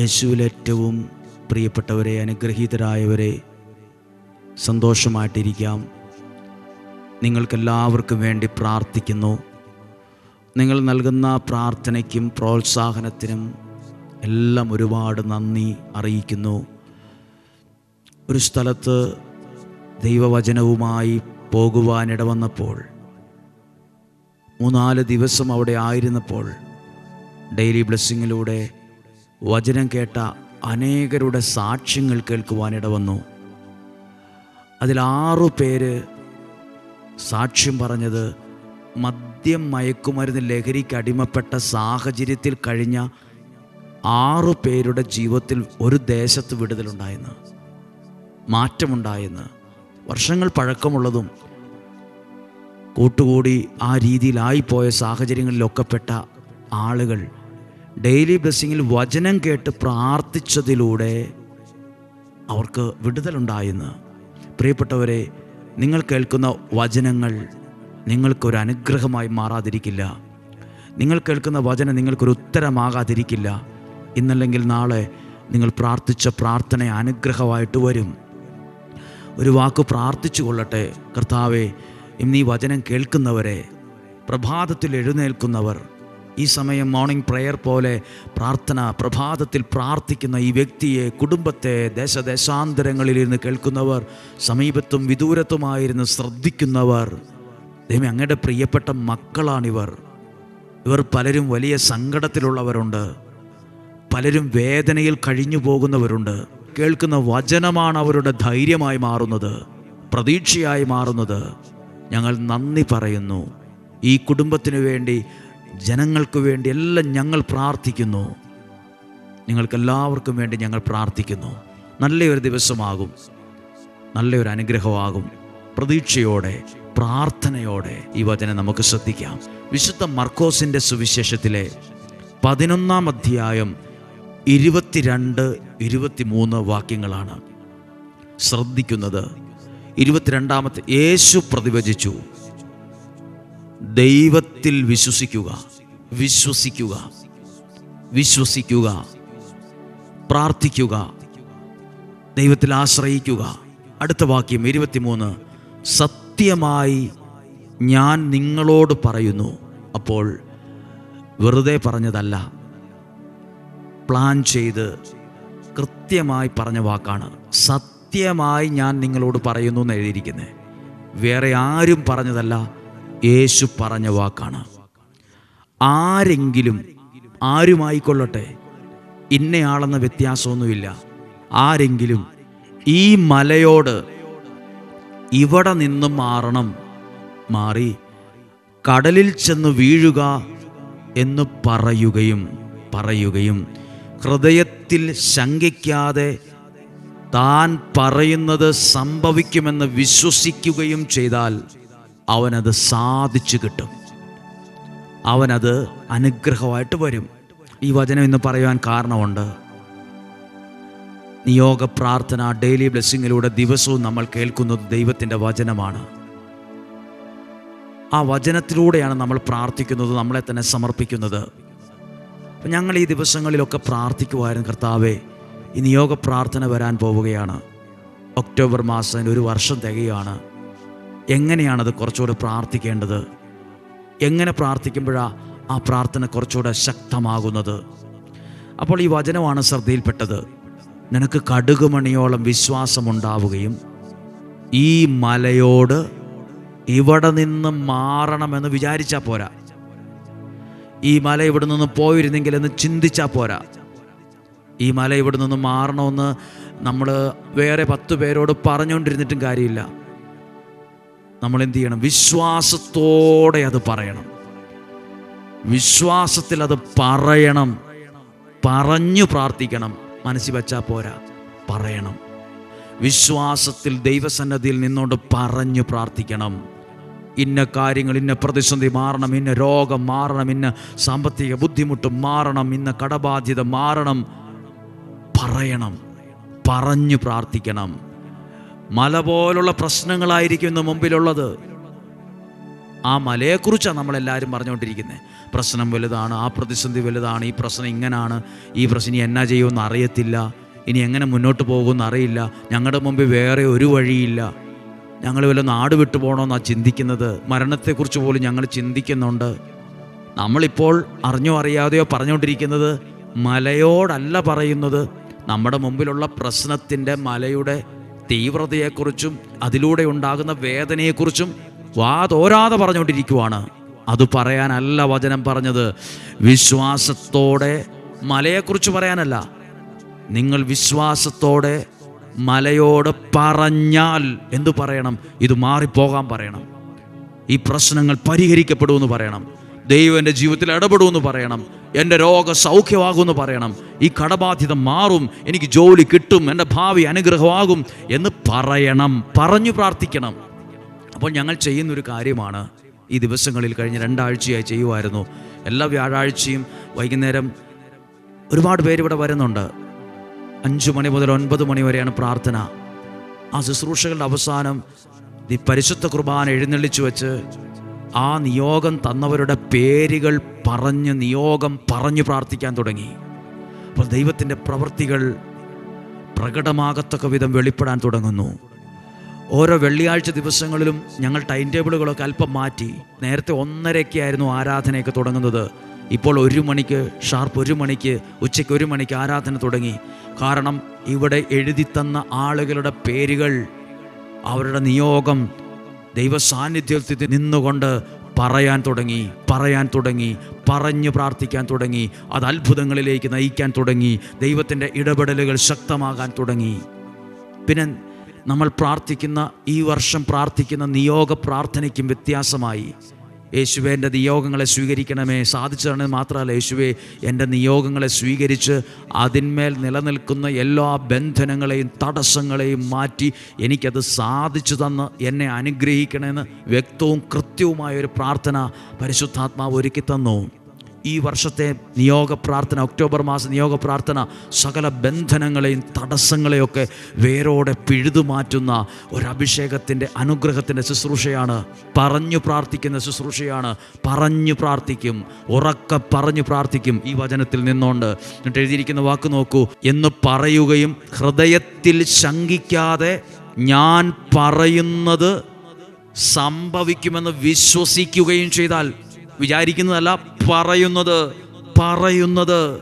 യേശുവിൽ ഏറ്റവും പ്രിയപ്പെട്ടവരെ അനുഗ്രഹീതരായവരെ സന്തോഷമായിട്ടിരിക്കാം. നിങ്ങൾക്കെല്ലാവർക്കും വേണ്ടി പ്രാർത്ഥിക്കുന്നു. നിങ്ങൾ നൽകുന്ന പ്രാർത്ഥനയ്ക്കും പ്രോത്സാഹനത്തിനും എല്ലാം ഒരുപാട് നന്ദി അറിയിക്കുന്നു. ഒരു സ്ഥലത്ത് ദൈവവചനവുമായി പോകുവാനിട വന്നപ്പോൾ മൂന്നാൽ ദിവസം അവിടെ ആയിരുന്നപ്പോൾ ഡെയിലി ബ്ലെസ്സിങ്ങിലൂടെ വചനം കേട്ട അനേകരുടെ സാക്ഷ്യങ്ങൾ കേൾക്കുവാനിട വന്നു. അതിൽ ആറു പേര് സാക്ഷ്യം പറഞ്ഞത് മദ്യം മയക്കുമരുന്ന് ലഹരിക്ക് അടിമപ്പെട്ട സാഹചര്യത്തിൽ കഴിഞ്ഞ ആറു പേരുടെ ജീവിതത്തിൽ ഒരു ദേശത്ത് വിടുതലുണ്ടായെന്ന് മാറ്റമുണ്ടായെന്ന് വർഷങ്ങൾ പഴക്കമുള്ളതും കൂട്ടുകൂടി ആ രീതിയിലായിപ്പോയ സാഹചര്യങ്ങളിലൊക്കെപ്പെട്ട ആളുകൾ ഡെയിലി ബ്ലെസ്സിങ്ങിൽ വചനം കേട്ട് പ്രാർത്ഥിച്ചതിലൂടെ അവർക്ക് വിടുതലുണ്ടായെന്ന്. പ്രിയപ്പെട്ടവരെ നിങ്ങൾ കേൾക്കുന്ന വചനങ്ങൾ നിങ്ങൾക്കൊരു അനുഗ്രഹമായി മാറാതിരിക്കില്ല. നിങ്ങൾ കേൾക്കുന്ന വചനം നിങ്ങൾക്കൊരു ഉത്തരമാകാതിരിക്കില്ല. ഇന്നല്ലെങ്കിൽ നാളെ നിങ്ങൾ പ്രാർത്ഥിച്ച പ്രാർത്ഥന അനുഗ്രഹമായിട്ട് വരും. ഒരു വാക്ക് പ്രാർത്ഥിച്ചു കൊള്ളട്ടെ. കർത്താവെ ഇന്ന് ഈ വചനം കേൾക്കുന്നവരെ പ്രഭാതത്തിൽ എഴുന്നേൽക്കുന്നവർ ഈ സമയം മോർണിംഗ് പ്രെയർ പോലെ പ്രാർത്ഥന പ്രഭാതത്തിൽ പ്രാർത്ഥിക്കുന്ന ഈ വ്യക്തിയെ കുടുംബത്തെ ദേശദേശാന്തരങ്ങളിൽ ഇരുന്ന് കേൾക്കുന്നവർ സമീപത്തും വിദൂരത്തുമായിരുന്ന് ശ്രദ്ധിക്കുന്നവർ ദൈവം അങ്ങയുടെ പ്രിയപ്പെട്ട മക്കളാണിവർ. ഇവർ പലരും വലിയ സങ്കടത്തിലുള്ളവരുണ്ട്. പലരും വേദനയിൽ കഴിഞ്ഞു പോകുന്നവരുണ്ട് കേൾക്കുന്ന വചനമാണ് അവരുടെ ധൈര്യമായി മാറുന്നത് പ്രതീക്ഷയായി മാറുന്നത്. ഞങ്ങൾ നന്ദി പറയുന്നു. ഈ കുടുംബത്തിനു വേണ്ടി ജനങ്ങൾക്ക് വേണ്ടി എല്ലാം ഞങ്ങൾ പ്രാർത്ഥിക്കുന്നു. നിങ്ങൾക്കെല്ലാവർക്കും വേണ്ടി ഞങ്ങൾ പ്രാർത്ഥിക്കുന്നു. നല്ലൊരു ദിവസമാകും. നല്ലൊരു അനുഗ്രഹമാകും. പ്രതീക്ഷയോടെ പ്രാർത്ഥനയോടെ ഈ വചനം നമുക്ക് ശ്രദ്ധിക്കാം. വിശുദ്ധ മർക്കോസിന്റെ സുവിശേഷത്തിലെ പതിനൊന്നാം അധ്യായം ഇരുപത്തിരണ്ട് ഇരുപത്തിമൂന്ന് വാക്യങ്ങളാണ്. ശ്രദ്ധിക്കുന്നത്. ഇരുപത്തിരണ്ടാമത്തെ യേശു പ്രതിവചിച്ചു. ദൈവത്തിൽ വിശ്വസിക്കുക. വിശ്വസിക്കുക. വിശ്വസിക്കുക. പ്രാർത്ഥിക്കുക. ദൈവത്തിൽ ആശ്രയിക്കുക. അടുത്ത വാക്യം ഇരുപത്തിമൂന്ന്. സത്യമായി ഞാൻ നിങ്ങളോട് പറയുന്നു. അപ്പോൾ വെറുതെ പറഞ്ഞതല്ല. പ്ലാൻ ചെയ്ത് കൃത്യമായി പറഞ്ഞ വാക്കാണ്. സത്യമായി ഞാൻ നിങ്ങളോട് പറയുന്നു എന്ന് എഴുതിയിരിക്കുന്നത് വേറെ ആരും പറഞ്ഞതല്ല. യേശു പറഞ്ഞ വാക്കാണ്. ആരെങ്കിലും ആരുമായിക്കൊള്ളട്ടെ ഇന്നയാളെന്ന വ്യത്യാസമൊന്നുമില്ല. ആരെങ്കിലും ഈ മലയോട് ഇവിടെ നിന്ന് മാറണം മാറി കടലിൽ ചെന്ന് വീഴുക എന്ന് പറയുകയും പറയുകയും ഹൃദയത്തിൽ ശങ്കിക്കാതെ താൻ പറയുന്നത് സംഭവിക്കുമെന്ന് വിശ്വസിക്കുകയും ചെയ്താൽ അവനത് സാധിച്ചു കിട്ടും. അവനത് അനുഗ്രഹമായിട്ട് വരും. ഈ വചനം ഇന്ന് പറയുവാൻ കാരണമുണ്ട്. നിയോഗ പ്രാർത്ഥന ഡെയിലി ബ്ലെസ്സിങ്ങിലൂടെ ദിവസവും നമ്മൾ കേൾക്കുന്നത് ദൈവത്തിന്റെ വചനമാണ്. ആ വചനത്തിലൂടെയാണ് നമ്മൾ പ്രാർത്ഥിക്കുന്നത് നമ്മളെ തന്നെ സമർപ്പിക്കുന്നത്. ഞങ്ങൾ ഈ ദിവസങ്ങളിലൊക്കെ പ്രാർത്ഥിക്കുമായിരുന്നു കർത്താവെ ഈ നിയോഗ പ്രാർത്ഥന വരാൻ പോവുകയാണ്. ഒക്ടോബർ മാസത്തിന് ഒരു വർഷം തികയാണ് എങ്ങനെയാണത് കുറച്ചുകൂടെ പ്രാർത്ഥിക്കേണ്ടത്? എങ്ങനെ പ്രാർത്ഥിക്കുമ്പോഴാണ് ആ പ്രാർത്ഥന കുറച്ചുകൂടെ ശക്തമാകുന്നത്? അപ്പോൾ ഈ വചനമാണ് ശ്രദ്ധയിൽപ്പെട്ടത്. നിനക്ക് കടുകുമണിയോളം വിശ്വാസമുണ്ടാവുകയും ഈ മലയോട് ഇവിടെ നിന്ന് മാറണമെന്ന് വിചാരിച്ചാൽ പോരാ. ഈ മല ഇവിടെ നിന്ന് പോയിരുന്നെങ്കിൽ എന്ന് ചിന്തിച്ചാൽ പോരാ. ഈ മല ഇവിടെ നിന്ന് മാറണമെന്ന് നമ്മൾ വേറെ പത്ത് പേരോട് പറഞ്ഞുകൊണ്ടിരുന്നിട്ടും കാര്യമില്ല. നമ്മൾ എന്ത് ചെയ്യണം വിശ്വാസത്തോടെ അത് പറയണം. വിശ്വാസത്തിൽ അത് പറയണം. പറഞ്ഞു പ്രാർത്ഥിക്കണം. മനസ്സിൽ വെച്ചാൽ പോരാ. പറയണം. വിശ്വാസത്തിൽ ദൈവസന്നദ്ധിയിൽ നിന്നോട് പറഞ്ഞു പ്രാർത്ഥിക്കണം. ഇന്ന കാര്യങ്ങൾ ഇന്ന പ്രതിസന്ധി മാറണം ഇന്ന രോഗം മാറണം ഇന്ന സാമ്പത്തിക ബുദ്ധിമുട്ട് മാറണം ഇന്ന കടബാധ്യത മാറണം. പറയണം. പറഞ്ഞു പ്രാർത്ഥിക്കണം. മല പോലുള്ള പ്രശ്നങ്ങളായിരിക്കും ഇന്ന് മുമ്പിലുള്ളത്. ആ മലയെക്കുറിച്ചാണ് നമ്മളെല്ലാവരും പറഞ്ഞുകൊണ്ടിരിക്കുന്നത് പ്രശ്നം വലുതാണ് ആ പ്രതിസന്ധി വലുതാണ് ഈ പ്രശ്നം ഇങ്ങനാണ് ഈ പ്രശ്നം ഇനി എന്നാ ചെയ്യുമെന്ന് അറിയത്തില്ല ഇനി എങ്ങനെ മുന്നോട്ട് പോകുമെന്ന് അറിയില്ല ഞങ്ങളുടെ മുമ്പിൽ വേറെ ഒരു വഴിയില്ല. ഞങ്ങൾ വല്ല നാട് വിട്ടു പോകണമെന്നാണ് ചിന്തിക്കുന്നത്. മരണത്തെക്കുറിച്ച് പോലും ഞങ്ങൾ ചിന്തിക്കുന്നുണ്ട്. നമ്മളിപ്പോൾ അറിഞ്ഞോ അറിയാതെയോ പറഞ്ഞുകൊണ്ടിരിക്കുന്നത് മലയോടല്ല പറയുന്നത്. നമ്മുടെ മുമ്പിലുള്ള പ്രശ്നത്തിന്റെ മലയുടെ തീവ്രതയെക്കുറിച്ചും അതിലൂടെ ഉണ്ടാകുന്ന വേദനയെക്കുറിച്ചും വാതോരാതെ പറഞ്ഞുകൊണ്ടിരിക്കുവാണ്. അത് പറയാനല്ല വചനം പറഞ്ഞത്. വിശ്വാസത്തോടെ മലയെക്കുറിച്ച് പറയാനല്ല. നിങ്ങൾ വിശ്വാസത്തോടെ മലയോട് പറഞ്ഞാൽ എന്തു പറയണം? ഇത് മാറിപ്പോകാൻ പറയണം. ഈ പ്രശ്നങ്ങൾ പരിഹരിക്കപ്പെടുമെന്ന് പറയണം. ദൈവം എന്റെ ജീവിതത്തിൽ ഇടപെടുമെന്ന് പറയണം. എന്റെ രോഗ സൗഖ്യമാകുമെന്ന് പറയണം. ഈ കടബാധ്യത മാറും. എനിക്ക് ജോലി കിട്ടും. എന്റെ ഭാവി അനുഗ്രഹമാകും എന്ന് പറയണം. പറഞ്ഞു പ്രാർത്ഥിക്കണം. അപ്പോൾ ഞങ്ങൾ ചെയ്യുന്നൊരു കാര്യമാണ്. ഈ ദിവസങ്ങളിൽ കഴിഞ്ഞ രണ്ടാഴ്ചയായി ചെയ്യുമായിരുന്നു എല്ലാ വ്യാഴാഴ്ചയും വൈകുന്നേരം ഒരുപാട് പേര് ഇവിടെ വരുന്നുണ്ട്. അഞ്ചു മണി മുതൽ ഒൻപത് മണി വരെയാണ് പ്രാർത്ഥന. ആ ശുശ്രൂഷകളുടെ അവസാനം ഈ പരിശുദ്ധ കുർബാന എഴുന്നള്ളിച്ചു വെച്ച് ആ നിയോഗം തന്നവരുടെ പേരുകൾ പറഞ്ഞ് നിയോഗം പറഞ്ഞു പ്രാർത്ഥിക്കാൻ തുടങ്ങി. അപ്പോൾ ദൈവത്തിന്റെ പ്രവൃത്തികൾ പ്രകടമാകത്തക്ക വിധം വെളിപ്പെടാൻ തുടങ്ങുന്നു. ഓരോ വെള്ളിയാഴ്ച ദിവസങ്ങളിലും ഞങ്ങൾ ടൈം ടേബിളുകളൊക്കെ അല്പം മാറ്റി നേരത്തെ ഒന്നരയ്ക്കായിരുന്നു ആരാധനയൊക്കെ തുടങ്ങുന്നത്. ഇപ്പോൾ ഒരു മണിക്ക് ഷാർപ്പ് ഒരു മണിക്ക് ഉച്ചയ്ക്ക് ഒരു മണിക്ക് ആരാധന തുടങ്ങി. കാരണം ഇവിടെ എഴുതി തന്ന ആളുകളുടെ പേരുകൾ അവരുടെ നിയോഗം ദൈവ സാന്നിധ്യത്തിൽ നിന്നുകൊണ്ട് പറയാൻ തുടങ്ങി പറയാൻ തുടങ്ങി പറഞ്ഞു പ്രാർത്ഥിക്കാൻ തുടങ്ങി അത് അത്ഭുതങ്ങളിലേക്ക് നയിക്കാൻ തുടങ്ങി ദൈവത്തിന്റെ ഇടപെടലുകൾ ശക്തമാകാൻ തുടങ്ങി. പിന്നെ നമ്മൾ പ്രാർത്ഥിക്കുന്ന ഈ വർഷം പ്രാർത്ഥിക്കുന്ന നിയോഗ പ്രാർത്ഥനയ്ക്കും വ്യത്യാസമായി. യേശുവെ എന്റെ നിയോഗങ്ങളെ സ്വീകരിക്കണമേ. സാധിച്ചതാണ് മാത്രമല്ല യേശുവെ എന്റെ നിയോഗങ്ങളെ സ്വീകരിച്ച് അതിന്മേൽ നിലനിൽക്കുന്ന എല്ലാ ബന്ധനങ്ങളെയും തടസ്സങ്ങളെയും മാറ്റി എനിക്കത് സാധിച്ചു തന്ന് എന്നെ അനുഗ്രഹിക്കണമെന്ന് വ്യക്തവും കൃത്യവുമായ ഒരു പ്രാർത്ഥന പരിശുദ്ധാത്മാവ് ഒരുക്കി തന്നു. ഈ വർഷത്തെ നിയോഗ പ്രാർത്ഥന ഒക്ടോബർ മാസ നിയോഗ പ്രാർത്ഥന സകല ബന്ധനങ്ങളെയും തടസ്സങ്ങളെയൊക്കെ വേരോടെ പിഴുതു മാറ്റുന്ന ഒരു അഭിഷേകത്തിന്റെ അനുഗ്രഹത്തിന്റെ ശുശ്രൂഷയാണ്. പറഞ്ഞു പ്രാർത്ഥിക്കുന്ന ശുശ്രൂഷയാണ്. പറഞ്ഞു പ്രാർത്ഥിക്കും. ഉറക്ക പറഞ്ഞു പ്രാർത്ഥിക്കും. ഈ വചനത്തിൽ നിന്നുകൊണ്ട് എന്നിട്ട് എഴുതിയിരിക്കുന്ന വാക്ക് നോക്കൂ. എന്ന് പറയുകയും ഹൃദയത്തിൽ ശങ്കിക്കാതെ ഞാൻ പറയുന്നത് സംഭവിക്കുമെന്ന് വിശ്വസിക്കുകയും ചെയ്താൽ വിചാരിക്കുന്നതല്ല പറയുന്നത് പറയുന്നത്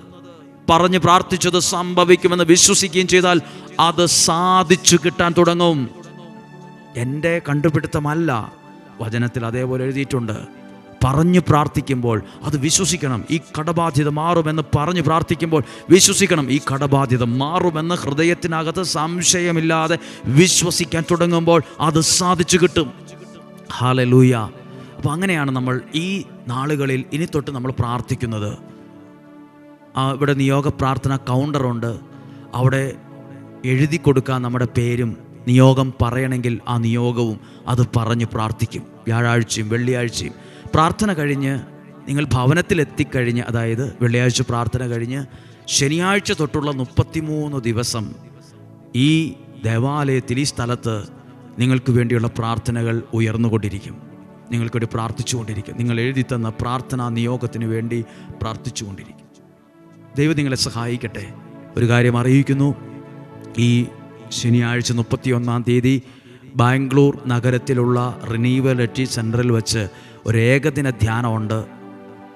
പറഞ്ഞ് പ്രാർത്ഥിച്ചത് സംഭവിക്കുമെന്ന് വിശ്വസിക്കുകയും ചെയ്താൽ അത് സാധിച്ചു കിട്ടാൻ തുടങ്ങും. എന്റെ കണ്ടുപിടുത്തമല്ല വചനത്തിൽ അതേപോലെ എഴുതിയിട്ടുണ്ട്. പറഞ്ഞു പ്രാർത്ഥിക്കുമ്പോൾ അത് വിശ്വസിക്കണം ഈ കടബാധ്യത മാറുമെന്ന് പറഞ്ഞു പ്രാർത്ഥിക്കുമ്പോൾ വിശ്വസിക്കണം ഈ കടബാധ്യത മാറുമെന്ന് ഹൃദയത്തിനകത്ത് സംശയമില്ലാതെ വിശ്വസിക്കാൻ തുടങ്ങുമ്പോൾ അത് സാധിച്ചു കിട്ടും. ഹാലലൂയ അപ്പോൾ അങ്ങനെയാണ് നമ്മൾ ഈ നാളുകളിൽ ഇനി തൊട്ട് നമ്മൾ പ്രാർത്ഥിക്കുന്നത്. ഇവിടെ നിയോഗ പ്രാർത്ഥന കൗണ്ടറുണ്ട് അവിടെ എഴുതി കൊടുക്കാൻ നമ്മുടെ പേരും നിയോഗം പറയണമെങ്കിൽ ആ നിയോഗവും അത് പറഞ്ഞ് പ്രാർത്ഥിക്കും. വ്യാഴാഴ്ചയും വെള്ളിയാഴ്ചയും. പ്രാർത്ഥന കഴിഞ്ഞ് നിങ്ങൾ ഭവനത്തിലെത്തിക്കഴിഞ്ഞ് അതായത് വെള്ളിയാഴ്ച പ്രാർത്ഥന കഴിഞ്ഞ് ശനിയാഴ്ച തൊട്ടുള്ള മുപ്പത്തിമൂന്ന് ദിവസം ഈ ദേവാലയത്തിൽ ഈ സ്ഥലത്ത് നിങ്ങൾക്ക് വേണ്ടിയുള്ള പ്രാർത്ഥനകൾ ഉയർന്നുകൊണ്ടിരിക്കും. നിങ്ങൾക്കൊരു പ്രാർത്ഥിച്ചുകൊണ്ടിരിക്കും. നിങ്ങൾ എഴുതി തന്ന പ്രാർത്ഥനാ നിയോഗത്തിന് വേണ്ടി പ്രാർത്ഥിച്ചുകൊണ്ടിരിക്കും. ദൈവം നിങ്ങളെ സഹായിക്കട്ടെ. ഒരു കാര്യം അറിയിക്കുന്നു. ഈ ശനിയാഴ്ച മുപ്പത്തിയൊന്നാം തീയതി ബാംഗ്ലൂർ നഗരത്തിലുള്ള റിനീവലിറ്റി സെന്ററിൽ വെച്ച് ഒരു ഏകദിന ധ്യാനമുണ്ട്.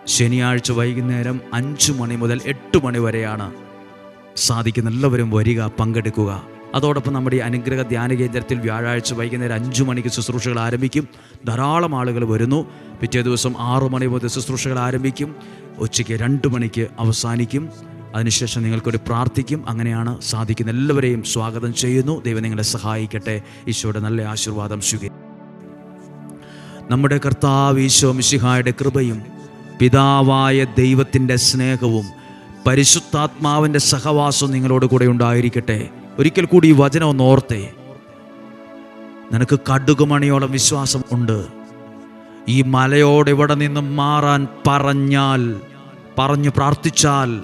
ശനിയാഴ്ച വൈകുന്നേരം അഞ്ച് മണി മുതൽ എട്ട് മണി വരെയാണ്. സാധിക്കുന്ന എല്ലാവരും വരിക പങ്കെടുക്കുക. അതോടൊപ്പം നമ്മുടെ അനുഗ്രഹ ധ്യാന കേന്ദ്രത്തിൽ വ്യാഴാഴ്ച വൈകുന്നേരം അഞ്ചു മണിക്ക് ശുശ്രൂഷകൾ ആരംഭിക്കും. ധാരാളം ആളുകൾ വരുന്നു. പിറ്റേ ദിവസം ആറു മണി മുതൽ ശുശ്രൂഷകൾ ആരംഭിക്കും. ഉച്ചയ്ക്ക് രണ്ട് മണിക്ക് അവസാനിക്കും. അതിനുശേഷം നിങ്ങൾക്കൊരു പ്രാർത്ഥിക്കും. അങ്ങനെയാണ് സാധിക്കുന്ന എല്ലാവരെയും സ്വാഗതം ചെയ്യുന്നു. ദൈവം നിങ്ങളെ സഹായിക്കട്ടെ. ഈശോയുടെ നല്ല ആശീർവാദം സ്വീകരിക്കും നമ്മുടെ കർത്താവ് ഈശോ മിശിഹായുടെ കൃപയും പിതാവായ ദൈവത്തിന്റെ സ്നേഹവും പരിശുദ്ധാത്മാവിന്റെ സഹവാസവും നിങ്ങളോട് കൂടെ ഉണ്ടായിരിക്കട്ടെ. ഒരിക്കൽ കൂടി ഈ വചനം ഒന്ന് ഓർത്തേ. നിനക്ക് കടുകുമണിയോളം വിശ്വാസം ഉണ്ട്. ഈ മലയോട് ഇവിടെ നിന്നും മാറാൻ പറഞ്ഞാൽ പറഞ്ഞു പ്രാർത്ഥിച്ചാൽ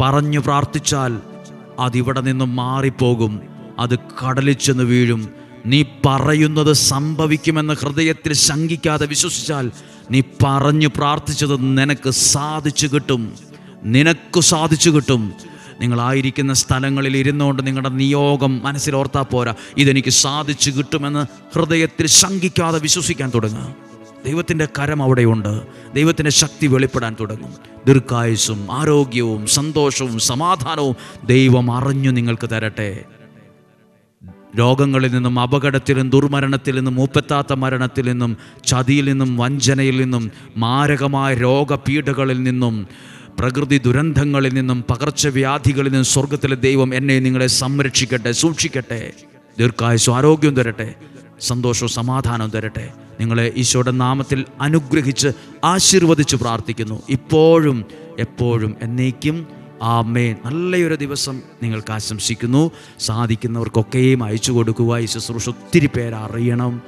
പറഞ്ഞു പ്രാർത്ഥിച്ചാൽ അതിവിടെ നിന്നും മാറിപ്പോകും. അത് കടലിൽ ചെന്ന് വീഴും. നീ പറയുന്നത് സംഭവിക്കുമെന്ന് ഹൃദയത്തിൽ ശങ്കിക്കാതെ വിശ്വസിച്ചാൽ നീ പറഞ്ഞു പ്രാർത്ഥിച്ചത് നിനക്ക് സാധിച്ചു കിട്ടും. നിനക്ക് സാധിച്ചു കിട്ടും. നിങ്ങളായിരിക്കുന്ന സ്ഥലങ്ങളിൽ ഇരുന്നുകൊണ്ട് നിങ്ങളുടെ നിയോഗം മനസ്സിൽ ഓർത്താൽ പോരാ. ഇതെനിക്ക് സാധിച്ചു കിട്ടുമെന്ന് ഹൃദയത്തിൽ ശങ്കിക്കാതെ വിശ്വസിക്കാൻ തുടങ്ങുക ദൈവത്തിന്റെ കരം അവിടെയുണ്ട്. ദൈവത്തിന്റെ ശക്തി വെളിപ്പെടാൻ തുടങ്ങും. ദീർഘായുസും ആരോഗ്യവും സന്തോഷവും സമാധാനവും ദൈവം അറിഞ്ഞു നിങ്ങൾക്ക് തരട്ടെ. രോഗങ്ങളിൽ നിന്നും അപകടത്തിൽ നിന്നും ദുർമരണത്തിൽ നിന്നും മൂപ്പത്താത്ത മരണത്തിൽ നിന്നും ചതിയിൽ നിന്നും വഞ്ചനയിൽ നിന്നും മാരകമായ രോഗപീഠകളിൽ നിന്നും പ്രകൃതി ദുരന്തങ്ങളിൽ നിന്നും പകർച്ചവ്യാധികളിൽ നിന്നും സ്വർഗത്തിലെ ദൈവം എന്നെ നിങ്ങളെ സംരക്ഷിക്കട്ടെ സൂക്ഷിക്കട്ടെ. ദീർഘായുസും ആരോഗ്യം തരട്ടെ സന്തോഷവും സമാധാനവും തരട്ടെ. നിങ്ങളെ ഈശോയുടെ നാമത്തിൽ അനുഗ്രഹിച്ച് ആശീർവദിച്ച് പ്രാർത്ഥിക്കുന്നു. ഇപ്പോഴും എപ്പോഴും എന്നേക്കും ആമേ നല്ലൊരു ദിവസം നിങ്ങൾക്ക് ആശംസിക്കുന്നു. സാധിക്കുന്നവർക്കൊക്കെയും അയച്ചു കൊടുക്കുക. ഈ ശുശ്രൂഷ ഒത്തിരി പേരറിയണം.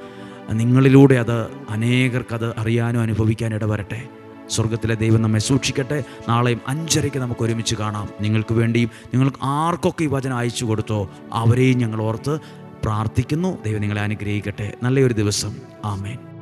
നിങ്ങളിലൂടെ അത് അനേകർക്കത് അറിയാനും അനുഭവിക്കാനും ഇടവരട്ടെ. സ്വർഗത്തിലെ ദൈവം നമ്മെ സൂക്ഷിക്കട്ടെ. നാളെയും അഞ്ചരയ്ക്ക് നമുക്ക് ഒരുമിച്ച് കാണാം. നിങ്ങൾക്ക് വേണ്ടിയും നിങ്ങൾക്ക് ആർക്കൊക്കെ ഈ വചനം അയച്ചു കൊടുത്തോ അവരെയും ഞങ്ങൾ ഓർത്ത് പ്രാർത്ഥിക്കുന്നു. ദൈവം നിങ്ങളെ അനുഗ്രഹിക്കട്ടെ. നല്ലൊരു ദിവസം. ആമേൻ.